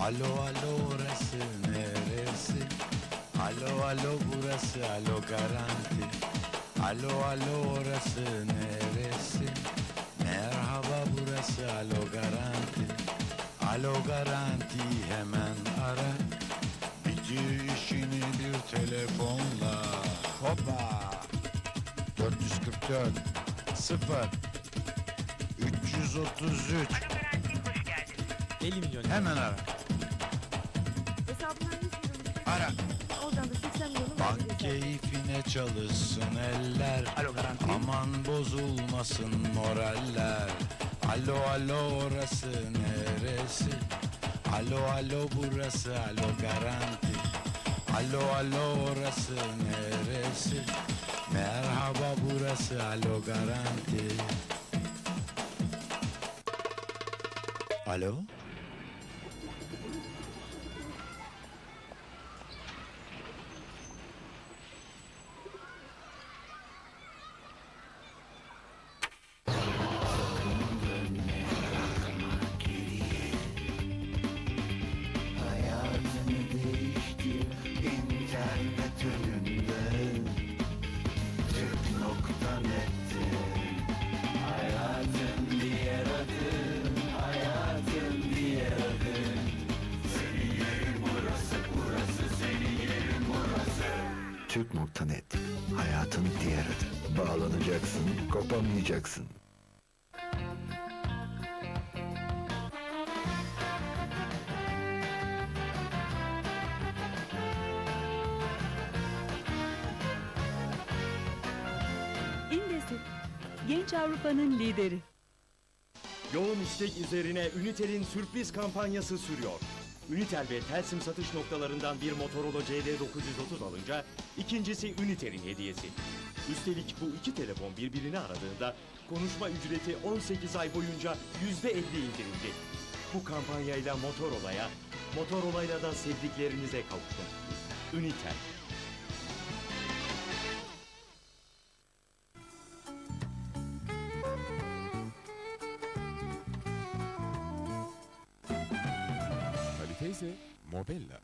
Alo alo orası neresi? Alo alo burası alo garanti. Alo alo orası neresi? Merhaba burası alo garanti. Alo garanti hemen ara. Bitir işini bir telefonla. Hoppa. 444 0 333 Alo garanti hoş geldin. 50 milyon. Hemen ara. Hesabından 100 milyon Ara. Oradan da 80 milyonu Bak vereceğiz. keyfine çalışsın eller Alo garanti. Aman bozulmasın moraller Alo alo orası neresi Alo alo burası alo garanti Alo alo orası neresi Merhaba burası alo garanti Alo Türk.net Hayatın diğer adı Bağlanacaksın kopamayacaksın İndesit, Genç Avrupa'nın lideri. Yoğun istek üzerine Ünitel'in sürpriz kampanyası sürüyor. Ünitel ve Telsim satış noktalarından bir Motorola CD930 alınca ikincisi Ünitel'in hediyesi. Üstelik bu iki telefon birbirini aradığında konuşma ücreti 18 ay boyunca %50 indirildi. Bu kampanyayla Motorola'ya, Motorola'yla da sevdiklerinize kavuşun. Ünitel. İse Mobella.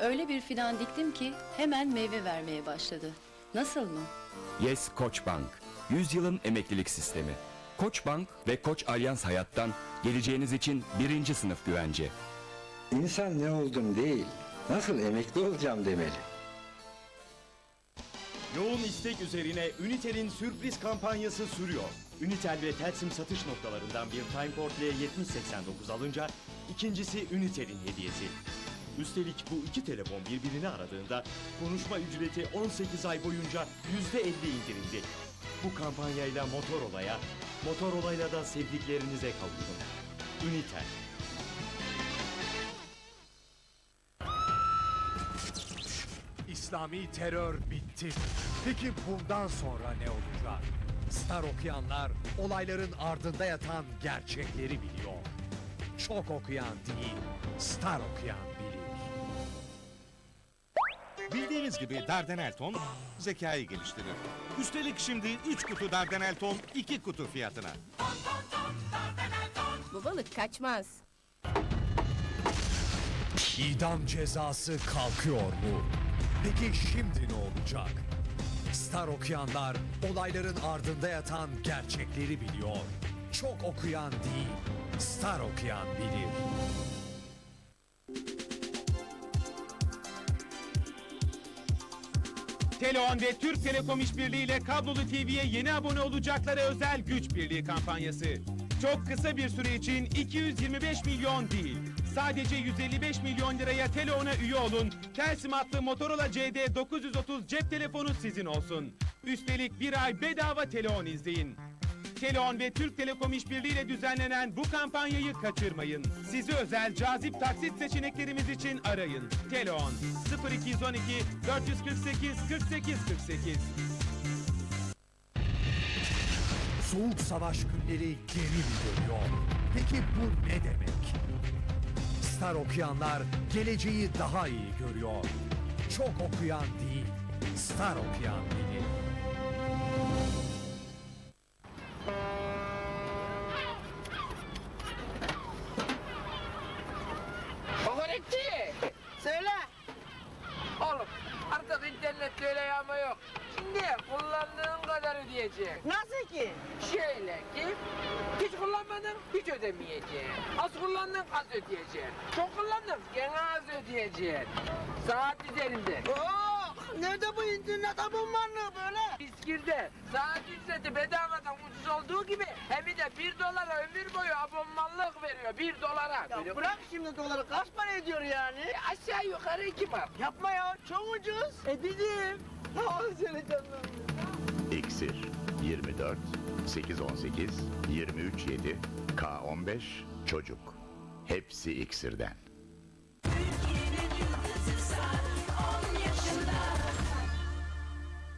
Öyle bir fidan diktim ki hemen meyve vermeye başladı. Nasıl mı? Yes Koçbank. 100 yılın emeklilik sistemi. Koçbank ve Koç Alyans Hayat'tan geleceğiniz için birinci sınıf güvence. İnsan ne oldum değil, nasıl emekli olacağım demeli. Yoğun istek üzerine Ünitel'in sürpriz kampanyası sürüyor. Ünitel ve Telsim satış noktalarından bir Timeport L7089 alınca ikincisi Ünitel'in hediyesi. Üstelik bu iki telefon birbirini aradığında konuşma ücreti 18 ay boyunca %50 indirildi. Bu kampanyayla Motorola'ya, Motorola'yla da sevdiklerinize kavuşun. Ünitel. İslami terör bitti. Peki bundan sonra ne olacak? Star okuyanlar olayların ardında yatan gerçekleri biliyor. Çok okuyan değil, star okuyan bilir. Bildiğiniz gibi Dardanelton zekayı geliştirir. Üstelik şimdi 3 kutu Dardanelton 2 kutu fiyatına. Bu balık kaçmaz. İdam cezası kalkıyor mu? Peki şimdi ne olacak? Star okuyanlar olayların ardında yatan gerçekleri biliyor. Çok okuyan değil, star okuyan bilir. Teleon ve Türk Telekom işbirliği ile Kablolu TV'ye yeni abone olacaklara özel güç birliği kampanyası. Çok kısa bir süre için 225 milyon değil, sadece 155 milyon liraya Teleon'a üye olun. Kelsim adlı Motorola CD 930 cep telefonu sizin olsun. Üstelik bir ay bedava Teleon izleyin. Teleon ve Türk Telekom işbirliği ile düzenlenen bu kampanyayı kaçırmayın. Sizi özel cazip taksit seçeneklerimiz için arayın. Teleon 0212 448 48 48. Soğuk savaş günleri geri dönüyor? Peki bu ne demek? Star okuyanlar geleceği daha iyi görüyor. Çok okuyan değil, star okuyan bilir. İnternette öyle yağma yok. Şimdi kullandığın kadar ödeyeceksin. Nasıl ki? Şöyle ki hiç kullanmadın hiç ödemeyeceksin. Az kullandın az ödeyeceksin. Çok kullandın gene az ödeyeceksin. Saat üzerinde. Oo, nerede bu internet abonmanlığı böyle? Biskirde saat ücreti bedavadan ucuz olduğu gibi hem de bir dolara ömür boyu abonmanlık veriyor. Bir dolara. Böyle Bırak şimdi doları kaç para ediyor yani? E, aşağı yukarı iki mark. Yapma ya çok ucuz. E dedim. Tamam seni canım. İksir 24 818 23 7 K15 çocuk. Hepsi iksirden.